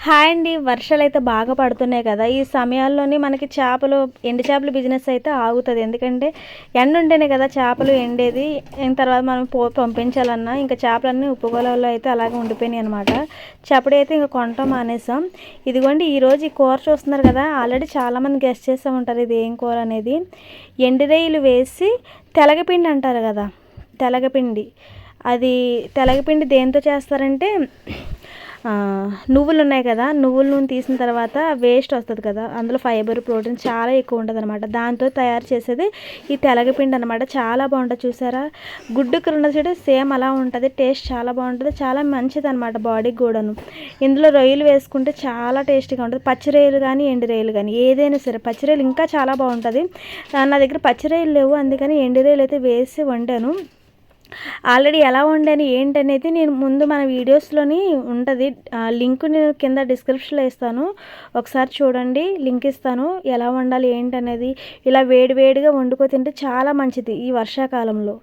Hi అండి. వర్షాలు అయితే బాగా పడుతున్నాయి కదా. ఈ సమయాల్లోనే మనకి చేపలు ఎండు చేపల బిజినెస్ అయితే ఆగుతుంది. ఎందుకంటే ఎండ ఉంటేనే కదా చేపలు ఎండేది. ఇంక తర్వాత మనం పో పంపించాలన్నా ఇంకా చేపలన్నీ ఉప్పుగోలలో అయితే అలాగే ఉండిపోయినాయి అనమాట చేపడి అయితే ఇంకా కొనటం మానేసాం. ఇదిగోండి ఈరోజు ఈ కూర చూస్తున్నారు కదా. ఆల్రెడీ చాలామంది గెస్ట్ చేస్తూ ఉంటారు ఇది ఏం కూర అనేది. ఎండురేయిలు వేసి తెలగపిండి అంటారు కదా. తెలగపిండి. అది తెలగపిండి దేంతో చేస్తారంటే నువ్వులు ఉన్నాయి కదా నువ్వుల నూనె తీసిన తర్వాత వేస్ట్ వస్తుంది కదా అందులో ఫైబర్ ప్రోటీన్ చాలా ఎక్కువ ఉంటుంది అనమాట దాంతో తయారు చేసేది ఈ తెలగపిండి అనమాట చాలా బాగుంటుంది చూసారా? గుడ్డు ఉన్న చూడు సేమ్ అలా ఉంటుంది టేస్ట్ చాలా బాగుంటుంది చాలా మంచిది అనమాట బాడీకి కూడాను. ఇందులో రొయ్యలు వేసుకుంటే చాలా టేస్టీగా ఉంటుంది. పచ్చి రొయ్యలు కానీ ఎండు రొయ్యలు కానీ ఏదైనా సరే పచ్చి రొయ్యలు ఇంకా చాలా బాగుంటుంది. నా దగ్గర పచ్చి రొయ్యలు లేవు అందుకని ఎండు రొయ్యలు అయితే వేసి వండాను. ఆల్రెడీ ఎలా వండాను ఏంటనేది నేను ముందు మన వీడియోస్లోని ఉంటుంది. లింక్ నేను కింద డిస్క్రిప్షన్లో ఇస్తాను. ఒకసారి చూడండి లింక్ ఇస్తాను. ఎలా వండాలి ఏంటనేది. ఇలా వేడివేడిగా వండుకో తింటే చాలా మంచిది ఈ వర్షాకాలంలో.